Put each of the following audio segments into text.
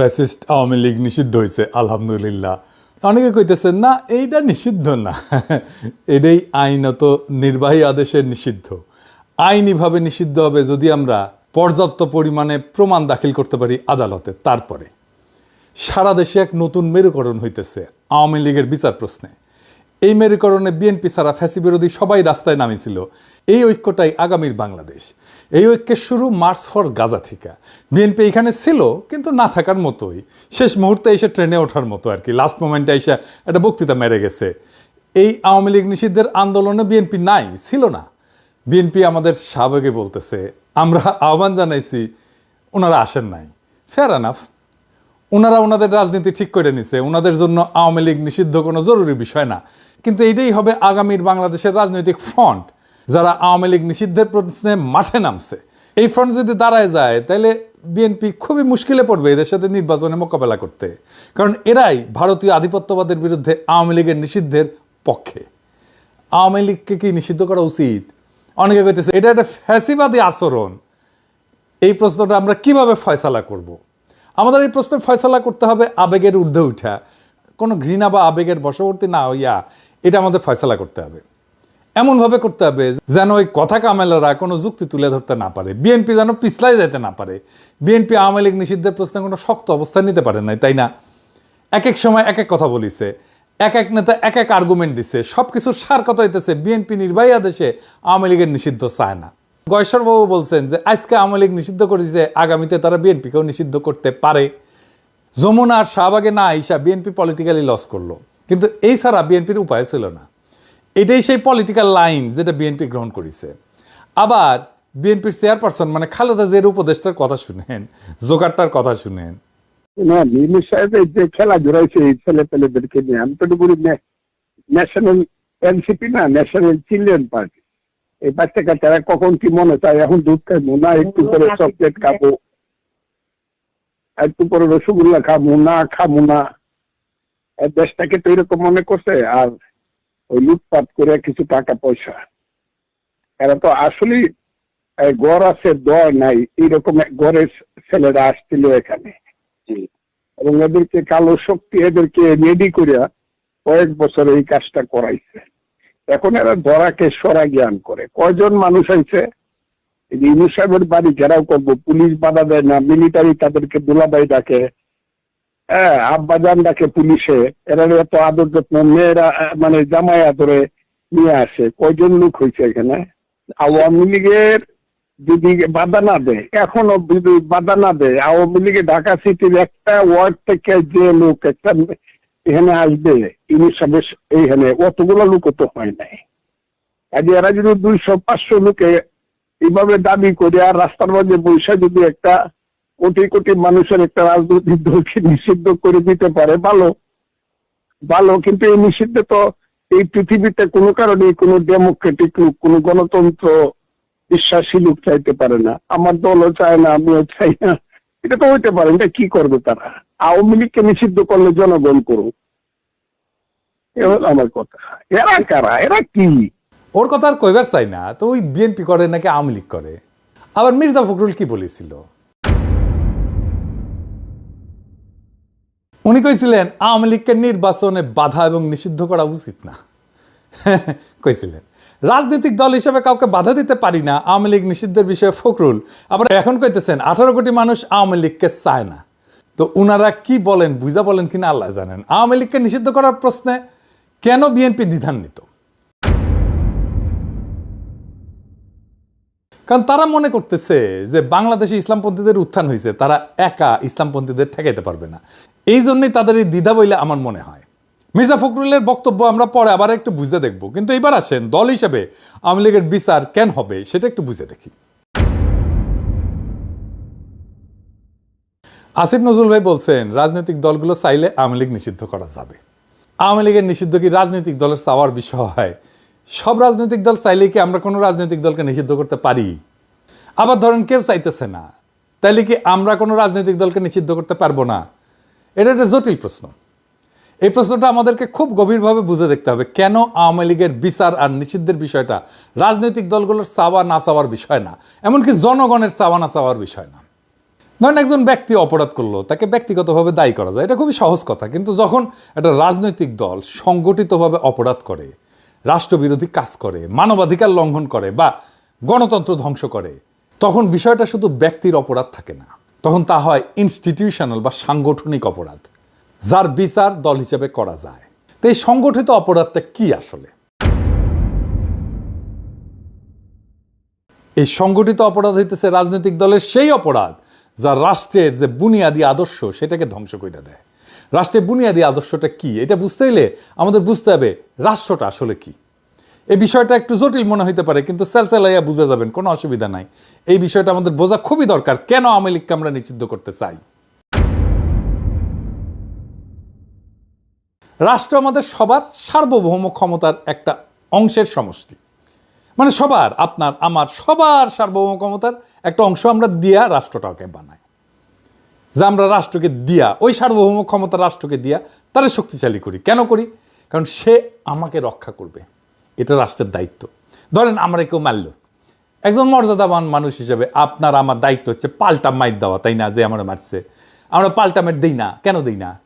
Fascist Awami League নিষিদ্ধ হয়েছে, আলহামদুলিল্লাহ। অনেকে কইতেছেন, না, এইটা নিষিদ্ধ না। এটাই আইনত নির্বাহী আদেশের নিষিদ্ধ। আইনিভাবে নিষিদ্ধ হবে যদি আমরা পর্যাপ্ত পরিমাণে প্রমাণ দাখিল করতে পারি আদালতে, তারপরে। সারা দেশে এক নতুন মেরুকরণ হইতেছে আওয়ামী লীগের বিচার প্রশ্নে। এই মেরুকরণে বিএনপি ছাড়া ফ্যাসি বিরোধী সবাই রাস্তায় নামিছিল। এই ঐক্যটাই আগামীর বাংলাদেশ। এই ঐক্যের শুরু মার্চ ফর গাজা থেকে। বিএনপি এখানে ছিল, কিন্তু না থাকার মতোই। শেষ মুহূর্তে এসে ট্রেনে ওঠার মতো আর কি। লাস্ট মোমেন্টে এসে একটা বক্তৃতা মেরে গেছে। এই আওয়ামী লীগ নিষিদ্ধের আন্দোলনে বিএনপি নাই, ছিল না। বিএনপি আমাদের সাবেগে বলতেছে, আমরা আহ্বান জানাইছি, ওনারা আসেন নাই। ফেয়ার আনাফ ওনারা ওনাদের রাজনীতি ঠিক করে নিছে। ওনাদের জন্য আওয়ামী লীগ নিষিদ্ধ কোনো জরুরি বিষয় না। কিন্তু এটাই হবে আগামীর বাংলাদেশের রাজনৈতিক ফ্রন্ট যারা আওয়ামী লীগ নিষিদ্ধের প্রশ্নে মাঠে নামছে। এই ফ্রন্ট যদি দাঁড়ায় যায়, তাহলে বিএনপি খুবই মুশকিলে পড়বে এদের সাথে নির্বাচনে মোকাবেলা করতে। কারণ এরাই ভারতীয় আধিপত্যবাদের বিরুদ্ধে আওয়ামী লীগের নিষিদ্ধের পক্ষে। আওয়ামী লীগকে কি নিষিদ্ধ করা উচিত? অনেকে কইতেছে, এটা একটা ফ্যাসিবাদী আচরণ। এই প্রশ্নটা আমরা কীভাবে ফয়সালা করব। আমাদের এই প্রশ্নের ফয়সালা করতে হবে আবেগের ঊর্ধ্বে উঠা। কোনো ঘৃণা বা আবেগের বশবর্তী না হইয়া এটা আমাদের ফয়সালা করতে হবে। এমনভাবে করতে হবে যেন ওই কথা কামেলারা কোনো যুক্তি তুলে ধরতে না পারে। বিএনপি যেন পিছলাই যেতে না পারে। বিএনপি আওয়ামী লীগ নিষিদ্ধের প্রশ্নে কোনো শক্ত অবস্থান নিতে পারে নাই, তাই না? এক এক সময় এক এক কথা বলিছে, এক এক নেতা এক এক আর্গুমেন্ট দিচ্ছে সব কিছুর সার কথা হইতেছে বিএনপি নির্বাহী আদেশে আওয়ামী লীগের নিষিদ্ধ চায় না। গয়েশ্বরবাবু বলছেন যে, আজকে আওয়ামী লীগ নিষিদ্ধ করেছে, আগামীতে তারা বিএনপিকেও নিষিদ্ধ করতে পারে। যমুনা আর শাহবাগে না আইসা বিএনপি পলিটিক্যালি লস করল। কিন্তু এই ছাড়া বিএনপির উপায় ছিল না। এটাই সেই পলিটিক্যাল লাইন যেটা বিএনপি গ্রহণ করেছে। আবার বিএনপির চেয়ারপারসন মানে খালেদা জিয়ার উপদেষ্টার কথা শুনেন, জোগাড়টার কথা শুনেন। না নির্মল সাহেবের যে খেলা জড়াইছে এই ছেলে পেলেদেরকে নিয়ে, আমি তো বলি ন্যাশনাল এনসিপি না ন্যাশনাল চিলড্রেন পার্টি এই বাচ্চা কাচ্চারা কখন কি মনে চায়, এখন দুধ খাব না একটু পরে চকলেট খাব। একটু পরে রসগোল্লা খাব, না খাব না। দেশটাকে তো এরকম মনে করছে, আর ওই লুটপাট করে কিছু টাকা পয়সা এরা তো আসলে গড় আছে দর নাই এইরকম ঘরের ছেলেরা আসছিল এখানে। এবং এদেরকে কালো শক্তি এদেরকে রেডি করিয়া কয়েক বছর এই কাজটা করাইছে। এখন এরা ধরাকে সরা জ্ঞান করে। কয়জন মানুষ আইছে? ইউনুস সাহেবের বাড়ি ঘেরাও করব পুলিশ বাধা দেয় না মিলিটারি তাদেরকে দুলাবাই ডাকে হ্যাঁ আব্বাজান ডাকে পুলিশে এরা এত আদর যত্ন মেয়েরা মানে জামাই আদরে নিয়ে আসে। কয়জন লোক হয়েছে এখানে? আওয়ামী লীগের যদি বাধা না দেয় এখনও যদি বাধা না দেয় আওয়ামী লীগের ঢাকা সিটির একটা ওয়ার্ড থেকে যে লোক একটা এখানে আসবে ইনি সবে এইখানে অতগুলো লোক তো হয় নাই। কাজে এরা যদি দুইশো পাঁচশো লোকে এইভাবে দাবি করে আর রাস্তার মধ্যে বৈশা যদি একটা কোটি কোটি মানুষের একটা রাজনৈতিক দলকে নিষিদ্ধ করে দিতে পারে, ভালো। ভালো, কিন্তু এই নিষিদ্ধ তো এই পৃথিবীতে কোনো কারণে কোনো ডেমোক্রেটিক লোক, কোনো গণতন্ত্র বিশ্বাসী লোক চাইতে পারে না। আমার দলও চায় না, আমিও চাই না। এটা তো হইতে পারে, এটা কি করবে তারা? আওয়ামী লীগকে নিষিদ্ধ করলে জনগণ করুক। আমার কথা। এরা কারা? এরা কি? ওর কথা আর কইবার চাই না। তো ওই বিএনপি করে নাকি আওয়ামী লীগ করে? আবার মির্জা ফখরুল কি বলেছিল? উনি কইছিলেন, আওয়ামী লীগকে নির্বাচনে বাধা এবং নিষিদ্ধ করা উচিত না। কইছিলেন, রাজনৈতিক দল হিসেবে কাউকে বাধা দিতে পারি না, আওয়ামী লীগ নিষিদ্ধের বিষয়ে ফখরুল। আবার এখন কইতেছেন, আঠারো কোটি মানুষ আওয়ামী লীগকে চায় না। তো উনারা কি বলেন, বুঝা বলেন কিনা আল্লাহ জানেন। আওয়ামী লীগকে নিষিদ্ধ করার প্রশ্নে কেন বিএনপি দ্বিধান্বিত? কারণ তারা মনে করতেছে যে বাংলাদেশে ইসলামপন্থীদের উত্থান হয়েছে তারা একা ইসলামপন্থীদের ঠেকাইতে পারবে না। এই জন্যই তাদের এই দ্বিধা বইলে আমার মনে হয়। মির্জা ফখরুলের বক্তব্য আমরা পরে আবার একটু বুঝে দেখব। কিন্তু এবার আসেন, দল হিসেবে আওয়ামী লীগের বিচার কেন হবে সেটা একটু বুঝে দেখি। আসিফ নজরুল ভাই বলছেন, রাজনৈতিক দলগুলো চাইলে আওয়ামী লীগ নিষিদ্ধ করা যাবে। আওয়ামী লীগের নিষিদ্ধ কি রাজনৈতিক দলের চাওয়ার বিষয়? সব রাজনৈতিক দল চাইলে কি আমরা কোনো রাজনৈতিক দলকে নিষিদ্ধ করতে পারি? আবার ধরেন কেউ চাইতেছে না, তাইলে কি আমরা কোনো রাজনৈতিক দলকে নিষিদ্ধ করতে পারব না? এটা একটা জটিল প্রশ্ন। এই প্রশ্নটা আমাদেরকে খুব গভীরভাবে বুঝে দেখতে হবে, কেন আওয়ামী লীগের বিচার আর নিষিদ্ধের বিষয়টা রাজনৈতিক দলগুলোর চাওয়া না চাওয়ার বিষয় না, এমনকি জনগণের চাওয়া না চাওয়ার বিষয় না। ধরেন একজন ব্যক্তি অপরাধ করল, তাকে ব্যক্তিগতভাবে দায়ী করা যায়, এটা খুবই সহজ কথা, কিন্তু যখন একটা রাজনৈতিক দল সংগঠিতভাবে অপরাধ করে রাষ্ট্রবিরোধী কাজ করে, মানবাধিকার লঙ্ঘন করে বা গণতন্ত্র ধ্বংস করে, তখন বিষয়টা শুধু ব্যক্তির অপরাধ থাকে না। তখন তা হয় ইনস্টিটিউশনাল বা সাংগঠনিক অপরাধ, যার বিচার দল হিসেবে করা যায়। তো এই সংগঠিত অপরাধটা কি আসলে? এই সংগঠিত অপরাধ হইতেছে রাজনৈতিক দলের সেই অপরাধ, যা রাষ্ট্রের যে বুনিয়াদী আদর্শ, সেটাকে ধ্বংস করে দেয়। রাষ্ট্রের বুনিয়াদী আদর্শটা কি? এটা বুঝতে হলে আমাদের বুঝতে হবে রাষ্ট্রটা আসলে কি। এই বিষয়টা একটু জটিল মনে হইতে পারে, কিন্তু সেলসেলাইয়া বুঝে যাবেন, কোনো অসুবিধা নাই। এই বিষয়টা আমাদের বোঝা খুবই দরকার, কেন আওয়ামী লীগকে আমরা নিষিদ্ধ করতে চাই। রাষ্ট্র আমাদের সবার সার্বভৌম ক্ষমতার একটা অংশের সমষ্টি। মানে সবার, আপনার, আমার, সবার সার্বভৌম ক্ষমতার একটা অংশ আমরা দিয়া রাষ্ট্রটাকে বানাই। যে আমরা রাষ্ট্রকে দিয়া, ওই সার্বভৌম ক্ষমতা রাষ্ট্রকে দিয়া তারা শক্তিশালী করি। কেন করি? কারণ সে আমাকে রক্ষা করবে। এটা রাষ্ট্রের দায়িত্ব। ধরেন আমরা কেউ মারল। একজন মর্যাদাবান মানুষ হিসেবে আপনার আমার দায়িত্ব হচ্ছে পাল্টা মাইট দেওয়া, তাই না? যে আমরা মারছে। আমরা পাল্টা মাইট দিই না। কেন দিই না?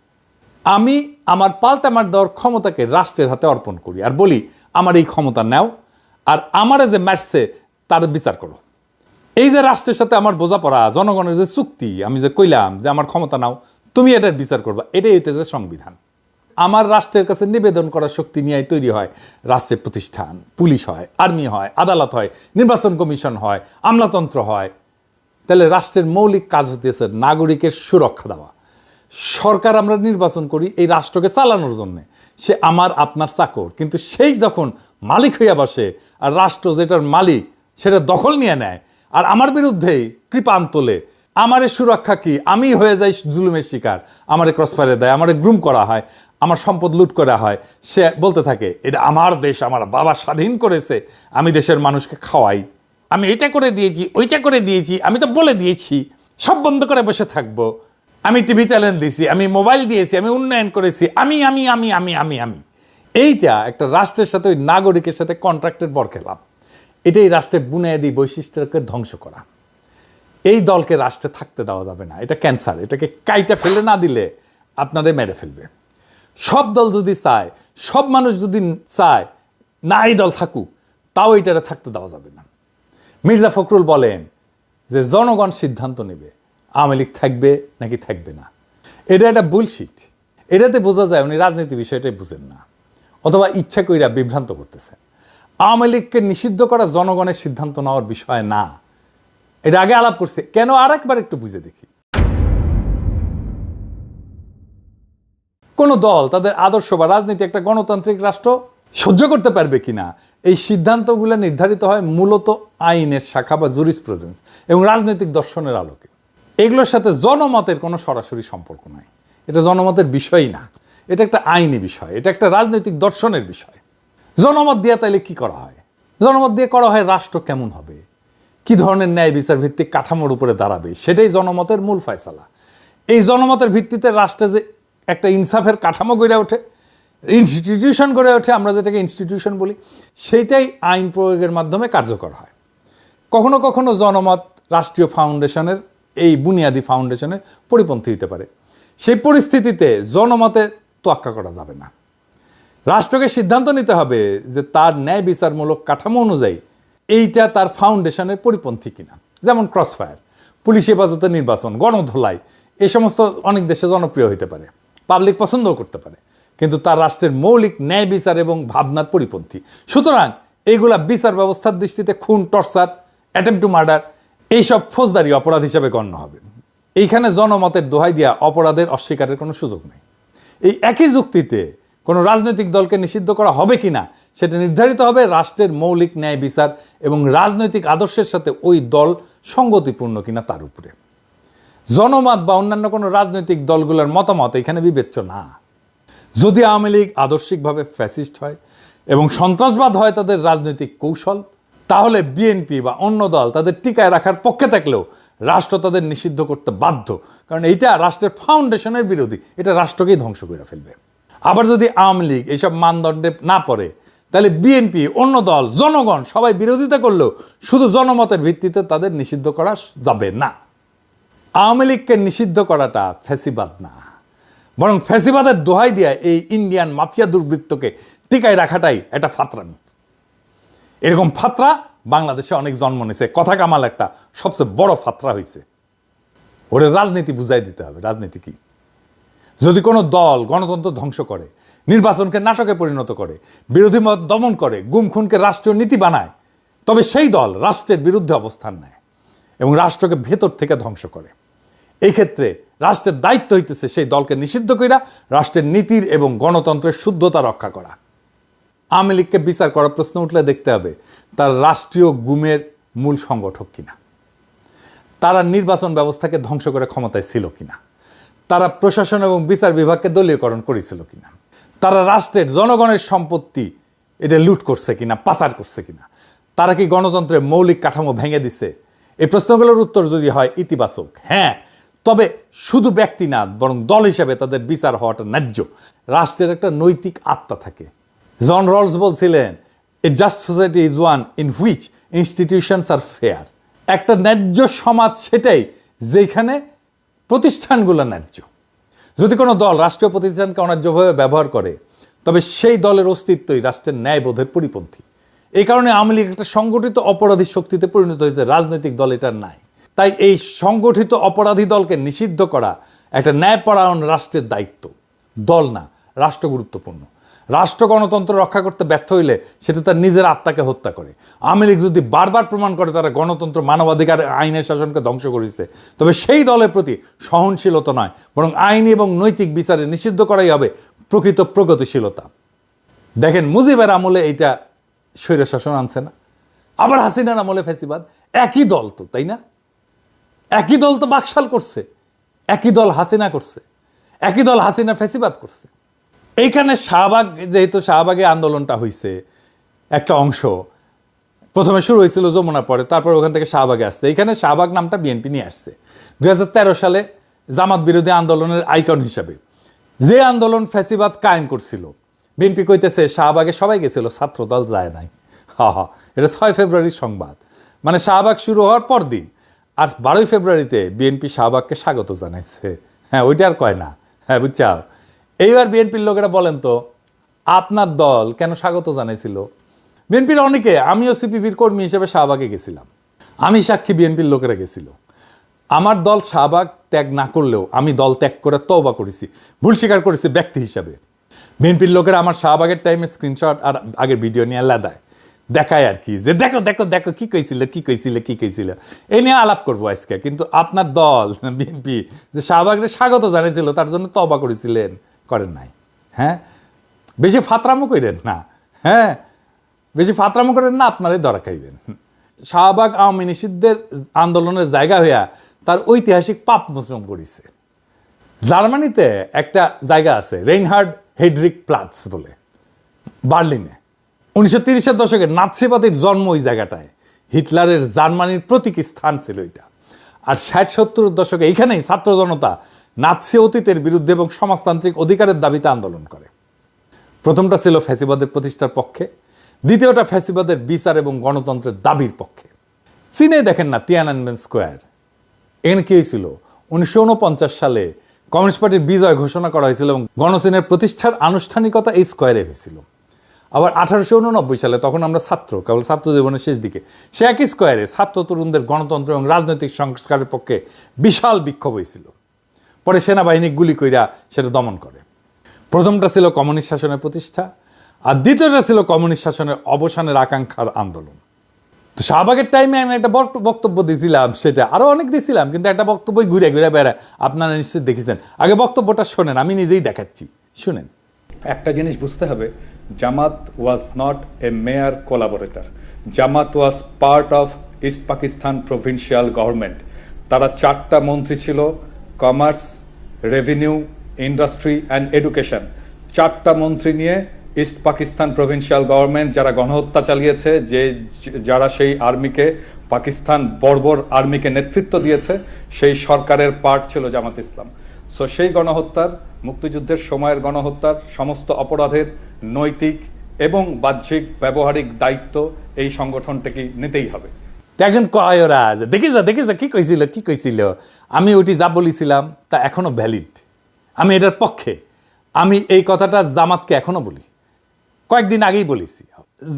আমি আমার পাল্টা মার দেওয়ার ক্ষমতাকে রাষ্ট্রের হাতে অর্পণ করি। আর বলি, আমার এই ক্ষমতা নাও। আর আমারে যে মারছে, তার বিচার করো। এই যে রাষ্ট্রের সাথে আমার বোঝাপড়া, জনগণের যে চুক্তি, আমি যে কইলাম যে আমার ক্ষমতা নাও, তুমি এটার বিচার করবা, এটাই হইতেছে সংবিধান। আমার রাষ্ট্রের কাছে নিবেদন করার শক্তি নিয়ে তৈরি হয়, রাষ্ট্রের প্রতিষ্ঠান, পুলিশ হয়, আর্মি হয়, আদালত হয়, নির্বাচন কমিশন হয়, আমলাতন্ত্র হয়। তাহলে রাষ্ট্রের মৌলিক কাজ হতেছে নাগরিকের সুরক্ষা দেওয়া। সরকার আমরা নির্বাচন করি এই রাষ্ট্রকে চালানোর জন্য। সে আমার, আপনার চাকর, কিন্তু সেই যখন মালিক হইয়া বসে, আর রাষ্ট্র যেটার মালিক, সেটা দখল নিয়ে নেয় আর আমার বিরুদ্ধেই কৃপান তোলে আমারে সুরক্ষা কি? আমি হয়ে যাই জুলুমের শিকার। আমারে ক্রসফায়ারে দেয়, আমারে গ্রুম করা হয়, আমার সম্পদ লুট করা হয়। সে বলতে থাকে, এটা আমার দেশ, আমার বাবা স্বাধীন করেছে, আমি দেশের মানুষকে খাওয়াই। আমি এটা করে দিয়েছি, ওইটা করে দিয়েছি, আমি তো বলে দিয়েছি, সব বন্ধ করে বসে থাকব। আমি টিভি চ্যানেল দিয়েছি, আমি মোবাইল দিয়েছি, আমি উন্নয়ন করেছি, আমি আমি আমি আমি আমি আমি। এইটা একটা রাষ্ট্রের সাথে ওই নাগরিকের সাথে কন্ট্রাক্টের বর খেলাম এটাই রাষ্ট্রের বুনিয়াদী বৈশিষ্ট্যকে ধ্বংস করা। এই দলকে রাষ্ট্রে থাকতে দেওয়া যাবে না। এটা ক্যান্সার। এটাকে কাইটা ফেলে না দিলে আপনাদের মেরে ফেলবে। সব দল যদি চায়, সব মানুষ যদি চায়, না এই দল থাকুক, তাও এটারে থাকতে দেওয়া যাবে না। মির্জা ফখরুল বলেন যে, জনগণ সিদ্ধান্ত নেবে, আওয়ামী লীগ থাকবে নাকি থাকবে না। এটা একটা বুলশিট এটাতে বোঝা যায় উনি রাজনীতি বিষয়টাই বুঝেন না। অথবা ইচ্ছা কইরা বিভ্রান্ত করতেছেন। আওয়ামী লীগকে নিষিদ্ধ করা জনগণের সিদ্ধান্ত নেওয়ার বিষয় না। এটা আগে আলাপ করছে। কেন আর একবার একটু বুঝে দেখি। কোন দল, তাদের আদর্শ বা রাজনীতি একটা গণতান্ত্রিক রাষ্ট্র সহ্য করতে পারবে কিনা এই সিদ্ধান্তগুলো নির্ধারিত হয় মূলত আইনের শাখা বা জুরিসপ্রুডেন্স এবং রাজনৈতিক দর্শনের আলোকে। এগুলোর সাথে জনমতের কোনো সরাসরি সম্পর্ক নাই। এটা জনমতের বিষয়ই না। এটা একটা আইনি বিষয়। এটা একটা রাজনৈতিক দর্শনের বিষয়। জনমত দিয়ে তাইলে কি করা হয়? জনমত দিয়ে করা হয় রাষ্ট্র কেমন হবে? কি ধরনের ন্যায় বিচার ভিত্তিক কাঠামোর উপরে দাঁড়াবে? সেটাই জনমতের মূল ফয়সালা। এই জনমতের ভিত্তিতে রাষ্ট্রে যে একটা ইনসাফের কাঠামো গড়ে ওঠে ইনস্টিটিউশন গড়ে ওঠে, আমরা যেটাকে ইনস্টিটিউশন বলি, সেইটাই আইন প্রয়োগের মাধ্যমে কার্যকর হয়। কখনো কখনো জনমত রাষ্ট্রীয় ফাউন্ডেশনের এই বুনিয়াদী ফাউন্ডেশনের পরিপন্থী হতে পারে। সেই পরিস্থিতিতে জনমতে তোয়াক্কা করা যাবে না। রাষ্ট্রকে সিদ্ধান্ত নিতে হবে যে তার ন্যায় বিচারমূলক কাঠামো অনুযায়ী এইটা তার ফাউন্ডেশনের পরিপন্থী কিনা। যেমন ক্রসফায়ার, পুলিশ হেফাজতে নির্বাচন, গণধোলাই, এই সমস্ত অনেক দেশে জনপ্রিয় হতে পারে পাবলিক পছন্দও করতে পারে, কিন্তু তার রাষ্ট্রের মৌলিক ন্যায় বিচার এবং ভাবনার পরিপন্থী। সুতরাং এইগুলা বিচার ব্যবস্থার দৃষ্টিতে খুন, টর্চার অ্যাটেম্প টু মার্ডার এইসব ফৌজদারি অপরাধ হিসেবে গণ্য হবে। এইখানে জনমতের দোহাই দিয়া অপরাধের অস্বীকারের কোনো সুযোগ নেই। এই একই যুক্তিতে কোনো রাজনৈতিক দলকে নিষিদ্ধ করা হবে কিনা, সেটা নির্ধারিত হবে রাষ্ট্রের মৌলিক ন্যায় বিচার এবং রাজনৈতিক আদর্শের সাথে ওই দল সঙ্গতিপূর্ণ কিনা তার উপরে। জনমত বা অন্যান্য কোনো রাজনৈতিক দলগুলোর মতামত এখানে বিবেচ্য না। যদি আওয়ামী লীগ আদর্শিকভাবে ফ্যাসিস্ট হয় এবং সন্ত্রাসবাদ হয় তাদের রাজনৈতিক কৌশল, তাহলে বিএনপি বা অন্য দল তাদের টিকায় রাখার পক্ষে থাকলেও রাষ্ট্র তাদের নিষিদ্ধ করতে বাধ্য। কারণ এইটা রাষ্ট্রের ফাউন্ডেশনের বিরোধী, এটা রাষ্ট্রকেই ধ্বংস করে ফেলবে। আবার যদি আওয়ামী লীগ এইসব মানদণ্ডে না পড়ে, তাহলে বিএনপি, অন্য দল, জনগণ সবাই বিরোধিতা করলেও শুধু জনমতের ভিত্তিতে তাদের নিষিদ্ধ করা যাবে না। আওয়ামী লীগকে নিষিদ্ধ করাটা ফ্যাসিবাদ না। বরং ফ্যাসিবাদের দোহাই দিয়া এই ইন্ডিয়ান মাফিয়া দুর্বৃত্তকে টিকায় রাখাটাই একটা ফাতরামি এরকম ফাতরা বাংলাদেশে অনেক জন্ম নিয়েছে। কথা কামাল একটা সবচেয়ে বড় ফাতরা হয়েছে ওরে রাজনীতি বুঝাই দিতে হবে। রাজনীতি কি? যদি কোনো দল গণতন্ত্র ধ্বংস করে, নির্বাচনকে নাটকে পরিণত করে, বিরোধী মত দমন করে, গুম খুনকে রাষ্ট্রীয় নীতি বানায়, তবে সেই দল রাষ্ট্রের বিরুদ্ধে অবস্থান নেয় এবং রাষ্ট্রকে ভেতর থেকে ধ্বংস করে। এই ক্ষেত্রে রাষ্ট্রের দায়িত্ব হইতেছে সেই দলকে নিষিদ্ধ কইরা রাষ্ট্রের নীতির এবং গণতন্ত্রের শুদ্ধতা রক্ষা করা। আওয়ামী লীগকে বিচার করার প্রশ্ন উঠলে দেখতে হবে, তার রাষ্ট্রীয় গুমের মূল সংগঠক কিনা? তারা নির্বাচন ব্যবস্থাকে ধ্বংস করে ক্ষমতায় ছিল কিনা? তারা প্রশাসন এবং বিচার বিভাগকে দলীয়করণ করেছিল কিনা? তারা রাষ্ট্রের জনগণের সম্পত্তি এটা লুট করছে কিনা, পাচার করছে কিনা? তারা কি গণতন্ত্রের মৌলিক কাঠামো ভেঙে দিছে? এই প্রশ্নগুলোর উত্তর যদি হয় ইতিবাচক হ্যাঁ। তবে শুধু ব্যক্তি না, বরং দল হিসেবে তাদের বিচার হওয়াটা ন্যায্য। রাষ্ট্রের একটা নৈতিক আত্মা থাকে। জন রলস বলছিলেন a just society is one in which institutions are fair একটা ন্যায্য সমাজ সেটাই যেখানে প্রতিষ্ঠানগুলো ন্যায্য। যদি কোনো দল রাষ্ট্রীয় প্রতিষ্ঠানকে অন্যায্যভাবে ব্যবহার করে, তবে সেই দলের অস্তিত্বই রাষ্ট্রের ন্যায়বোধের পরিপন্থী। এই কারণে আওয়ামী লীগ একটা সংগঠিত অপরাধী শক্তিতে পরিণত হয়েছে, রাজনৈতিক দল এটার নাই। তাই এই সংগঠিত অপরাধী দলকে নিষিদ্ধ করা একটা ন্যায়পরায়ণ রাষ্ট্রের দায়িত্ব। দল না, রাষ্ট্র গুরুত্বপূর্ণ। রাষ্ট্র গণতন্ত্র রক্ষা করতে ব্যর্থ হইলে সেটা তার নিজের আত্মাকে হত্যা করে। আওয়ামী লীগ যদি বারবার প্রমাণ করে তারা গণতন্ত্র, মানবাধিকার, আইনের শাসনকে ধ্বংস করেছে, তবে সেই দলের প্রতি সহনশীলতা নয়, বরং আইনি এবং নৈতিক বিচারে নিষিদ্ধ করাই হবে প্রকৃত প্রগতিশীলতা। দেখেন মুজিবের আমলে এইটা স্বৈর শাসন আনছে না। আবার হাসিনার আমলে ফেসিবাদ একই দল তো, তাই না? একই দল তো বাকশাল করছে। একই দল হাসিনা করছে। একই দল হাসিনা ফ্যাসিবাদ করছে। এইখানে শাহবাগ, যেহেতু শাহবাগে আন্দোলনটা হয়েছে একটা অংশ। প্রথমে শুরু হয়েছিল যমুনা, পরে তারপর ওখান থেকে শাহবাগে আসছে। এখানে শাহবাগ নামটা বিএনপি নিয়ে আসছে। দু হাজার তেরো সালে জামাত বিরোধী আন্দোলনের আইকন হিসাবে। যে আন্দোলন ফ্যাসিবাদ কায়েম করছিল, বিএনপি কইতেছে শাহবাগে সবাই গেছিল, ছাত্রদল যায় নাই। হা হা, এটা ছয় ফেব্রুয়ারির সংবাদ। মানে শাহবাগ শুরু হওয়ার পর দিন, আর বারোই ফেব্রুয়ারিতে বিএনপি শাহবাগকে স্বাগত জানাইছে। হ্যাঁ ওইটা আর কয় না। হ্যাঁ বুঝছাও? এইবার বিএনপির লোকেরা বলেন তো, আপনার দল কেন স্বাগত জানাইছিল? বিএনপির অনেকে, আমিও সিপিবির কর্মী হিসেবে শাহবাগে গেছিলাম। আমি সাক্ষী বিএনপির লোকেরা গেছিল। আমার দল শাহবাগ ত্যাগ না করলেও আমি দল ত্যাগ করে তওবা করেছি, ভুল স্বীকার করেছি ব্যক্তি হিসাবে। বিএনপির লোকেরা আমার শাহবাগের টাইমে স্ক্রিনশট আর আগের ভিডিও নিয়ে দেয় দেখায় আর কি, যে দেখো দেখো দেখো, কি কইছিল কি কইছিল কি কইছিল। এই নিয়ে আলাপ করব আজকে, কিন্তু আপনার দল, বিএনপি, যে শাহবাগের স্বাগত জানিয়েছিল তার জন্য তবা করেছিলেন। করেন নাই। হ্যাঁ? বেশি ফাতরামো করেন না। হ্যাঁ? বেশি ফাতরামো করেন না, আপনারাই ধরা খাইবেন। শাহবাগ আওয়ামী নিষিদ্ধের আন্দোলনের জায়গা হইয়া তার ঐতিহাসিক পাপ মোচন করেছে। জার্মানিতে একটা জায়গা আছে, রেইনহার্ড হেডরিক প্লাটস বলে, বার্লিনে। উনিশশো তিরিশের দশকে নাৎসিবাদীর জন্ম ওই জায়গাটায়। হিটলারের জার্মানির প্রতীকী স্থান ছিল এটা। আর ষাট সত্তর দশকে এইখানেই ছাত্র জনতা নাৎসি অতীতের বিরুদ্ধে এবং সমাজতান্ত্রিক অধিকারের দাবিতে আন্দোলন করে। প্রথমটা ছিল ফ্যাসিবাদের প্রতিষ্ঠার পক্ষে, দ্বিতীয়টা ফ্যাসিবাদের বিচার এবং গণতন্ত্রের দাবির পক্ষে। চীনে দেখেন না, তিয়ানানমেন স্কোয়ার। এখানে কি হয়েছিল? উনিশশো সালে কমিউনিস্ট পার্টির বিজয় ঘোষণা করা হয়েছিল এবং গণচীনের প্রতিষ্ঠার আনুষ্ঠানিকতা এই স্কোয়ারে হয়েছিল। আবার আঠারোশো উননব্বই সালে তখন আমরা ছাত্র, কেবল ছাত্র জীবনের শেষ দিকে। সে একই স্কোয়ারে ছাত্র তরুণদের গণতন্ত্র এবং রাজনৈতিক সংস্কারের পক্ষে বিশাল বিক্ষোভ হয়েছিল। পরে সেনাবাহিনী গুলি কইরা সেটা দমন করে। প্রথমটা ছিল কমিউনিস্ট শাসনের প্রতিষ্ঠা, আর দ্বিতীয়টা ছিল কমিউনিস্ট শাসনের অবসানের আকাঙ্ক্ষার আন্দোলন। তো শাহবাগের টাইমে আমি একটা বক্তব্য দিয়েছিলাম সেটা আরও অনেক দিয়েছিলাম কিন্তু একটা বক্তব্যই ঘুরে ঘুরে বেড়ায়। আপনারা নিশ্চয়ই দেখেছেন। আগে বক্তব্যটা শোনেন, আমি নিজেই দেখাচ্ছি। শুনেন। একটা জিনিস বুঝতে হবে, Jamaat was not a mere collaborator Jamaat was part of East Pakistan provincial government তারা চারটা মন্ত্রী ছিল commerce revenue industry and education চারটা মন্ত্রী নিয়ে ইস্ট পাকিস্তান প্রভিন্সিয়াল গভর্নমেন্ট যারা গণহত্যা চালিয়েছে, যে যারা সেই আর্মিকে, পাকিস্তান বর্বর আর্মিকে নেতৃত্ব দিয়েছে, সেই সরকারের পার্ট ছিল জামাত ইসলাম। সো সেই গণহত্যার, মুক্তিযুদ্ধের সময়ের গণহত্যার সমস্ত অপরাধের নৈতিক এবং বাহ্যিক ব্যবহারিক দায়িত্ব এই সংগঠনটাকে নিতেই হবে। তো এখন কয় ওরা দেখি যা যা কি কইছিল কি কইছিল? আমি ওটি যা বলেছিলাম তা এখনও ভ্যালিড আমি এটার পক্ষে। আমি এই কথাটা জামাতকে এখনও বলি। কয়েকদিন আগেই বলেছি।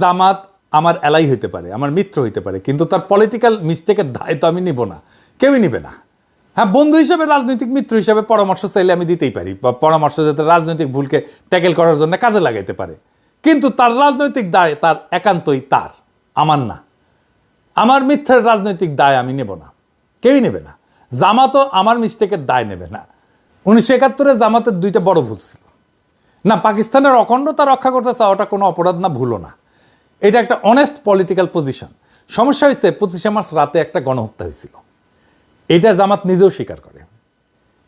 জামাত আমার এলাই হইতে পারে, আমার মিত্র হইতে পারে, কিন্তু তার পলিটিক্যাল মিস্টেকের দায় তো আমি নিব না। কেউই নিবে না। হ্যাঁ বন্ধু হিসেবে, রাজনৈতিক মিত্র হিসেবে পরামর্শ চাইলে আমি দিতেই পারি। বা পরামর্শ যাতে রাজনৈতিক ভুলকে ট্যাকেল করার জন্য কাজে লাগাইতে পারে। কিন্তু তার রাজনৈতিক দায় তার একান্তই তার, আমার না। আমার মিথ্যার রাজনৈতিক দায় আমি নেব না। কেউই নেবে না। জামাতও আমার মিস্টেকের দায় নেবে। না, উনিশশো একাত্তরে জামাতের দুইটা বড় ভুল ছিল। না, পাকিস্তানের অখণ্ডতা রক্ষা করতে চাওয়াটা কোনো অপরাধ না, ভুলও না। এটা একটা অনেস্ট পলিটিক্যাল পজিশন সমস্যা হয়েছে, পঁচিশে মার্চ রাতে একটা গণহত্যা হয়েছিল। এটা জামাত নিজেও স্বীকার করে।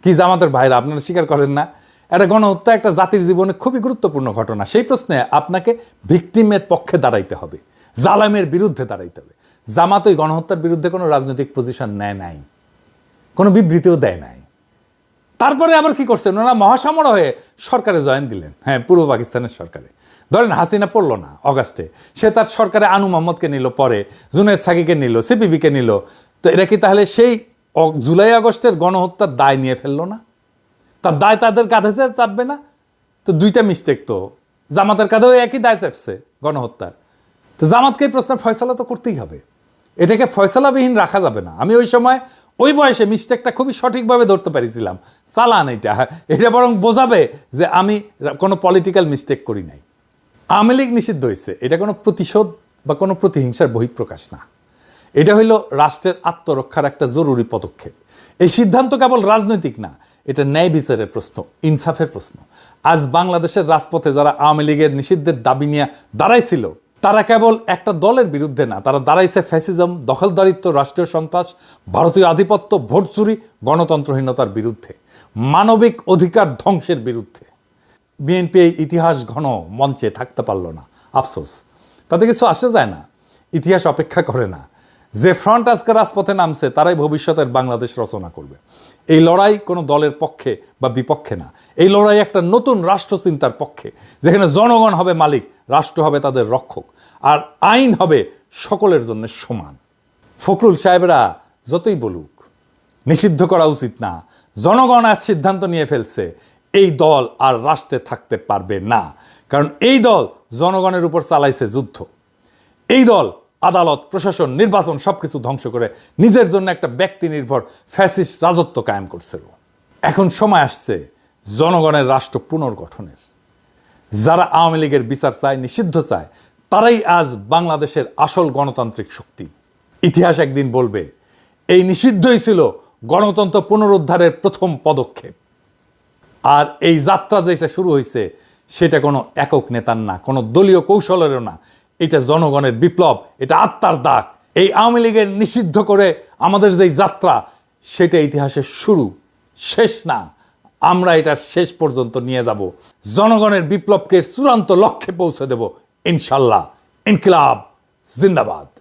কি জামাতের ভাইরা, আপনারা স্বীকার করেন না? একটা গণহত্যা একটা জাতির জীবনে খুবই গুরুত্বপূর্ণ ঘটনা। সেই প্রশ্নে আপনাকে ভিকটিমের পক্ষে দাঁড়াইতে হবে। জালামের বিরুদ্ধে দাঁড়াইতে হবে। জামাত ওই গণহত্যার বিরুদ্ধে কোনো রাজনৈতিক পজিশন নেয় নাই। কোনো বিবৃতিও দেয় নাই। তারপরে আবার কি করছেন ওনারা মহাসামর হয়ে সরকারে জয়েন দিলেন। হ্যাঁ পূর্ব পাকিস্তানের সরকারে। ধরেন, হাসিনা পড়ল না অগাস্টে। সে তার সরকারে আনু মোহাম্মদকে নিল, পরে জুনেদ সাকিকে নিল, সিপিবিকে নিল। তো এরা কি তাহলে সেই জুলাই আগস্টের গণহত্যার দায় নিয়ে ফেলল না? তার দায় তাদের কাঁধে চাপবে না? তো দুইটা মিস্টেক তো। জামাতের কাঁধেও একই দায় চাপছে গণহত্যার। তো জামাতকে এই প্রশ্নের ফয়সালা তো করতেই হবে। এটাকে ফয়সালাবিহীন রাখা যাবে না। আমি ওই সময় ওই বয়সে মিস্টেকটা খুবই সঠিকভাবে ধরতে পারিছিলাম। চালান এটা। এটা বরং বোঝাবে যে আমি কোনো পলিটিক্যাল মিস্টেক করি নাই। আওয়ামী লীগ নিষিদ্ধ হয়েছে। এটা কোনো প্রতিশোধ বা কোনো প্রতিহিংসার বহিঃপ্রকাশ না। এটা হইল রাষ্ট্রের আত্মরক্ষার একটা জরুরি পদক্ষেপ। এই সিদ্ধান্ত কেবল রাজনৈতিক না, এটা ন্যায় বিচারের প্রশ্ন, ইনসাফের প্রশ্ন। আজ বাংলাদেশের রাজপথে যারা আওয়ামী লীগের নিষিদ্ধের দাবি নিয়ে দাঁড়াইছিল তারা কেবল একটা দলের বিরুদ্ধে না, তারা দাঁড়াইছে ফ্যাসিজম, দখলদারিত্ব, রাষ্ট্রীয় সন্ত্রাস, ভারতীয় আধিপত্য, ভোট চুরি, গণতন্ত্রহীনতার বিরুদ্ধে, মানবিক অধিকার ধ্বংসের বিরুদ্ধে। বিএনপি এই ইতিহাস ঘন মঞ্চে থাকতে পারল না, আফসোস। তাতে কিছু আসে যায় না, ইতিহাস অপেক্ষা করে না। যে ফ্রন্ট আজকে রাজপথে নামছে, তারাই ভবিষ্যতের বাংলাদেশ রচনা করবে। এই লড়াই কোনো দলের পক্ষে বা বিপক্ষে না, এই লড়াই একটা নতুন রাষ্ট্রচিন্তার পক্ষে, যেখানে জনগণ হবে মালিক রাষ্ট্র হবে তাদের রক্ষক, আর আইন হবে সকলের জন্য সমান। ফখরুল সাহেবরা যতই বলুক, নিষিদ্ধ করা উচিত না। জনগণ আজ সিদ্ধান্ত নিয়ে ফেলছে, এই দল আর রাষ্ট্রে থাকতে পারবে না। কারণ এই দল জনগণের উপর চালাইছে যুদ্ধ। এই দল, আদালত, প্রশাসন, নির্বাচন সবকিছু ধ্বংস করে নিজের জন্য একটা ব্যক্তি নির্ভর ফ্যাসিস্ট রাজত্ব কায়েম করছিল এখন সময় আসছে জনগণের রাষ্ট্র পুনর্গঠনের। যারা আওয়ামী লীগের বিচার চায়, নিষিদ্ধ চায়, তারাই আজ বাংলাদেশের আসল গণতান্ত্রিক শক্তি। ইতিহাস একদিন বলবে, এই নিষিদ্ধই ছিল গণতন্ত্র পুনরুদ্ধারের প্রথম পদক্ষেপ। আর এই যাত্রা যেটা শুরু হয়েছে সেটা কোনো একক নেতার না, কোনো দলীয় কৌশলেরও না। এটা জনগণের বিপ্লব, এটা আত্মার দাগ। এই আওয়ামী লীগের নিষিদ্ধ করে আমাদের যেই যাত্রা, সেটা ইতিহাসের শুরু, শেষ না। আমরা এটা শেষ পর্যন্ত নিয়ে যাব। জনগণের বিপ্লবকে চূড়ান্ত লক্ষ্যে পৌঁছে দেব, ইনশাল্লাহ। ইনকিলাব, জিন্দাবাদ।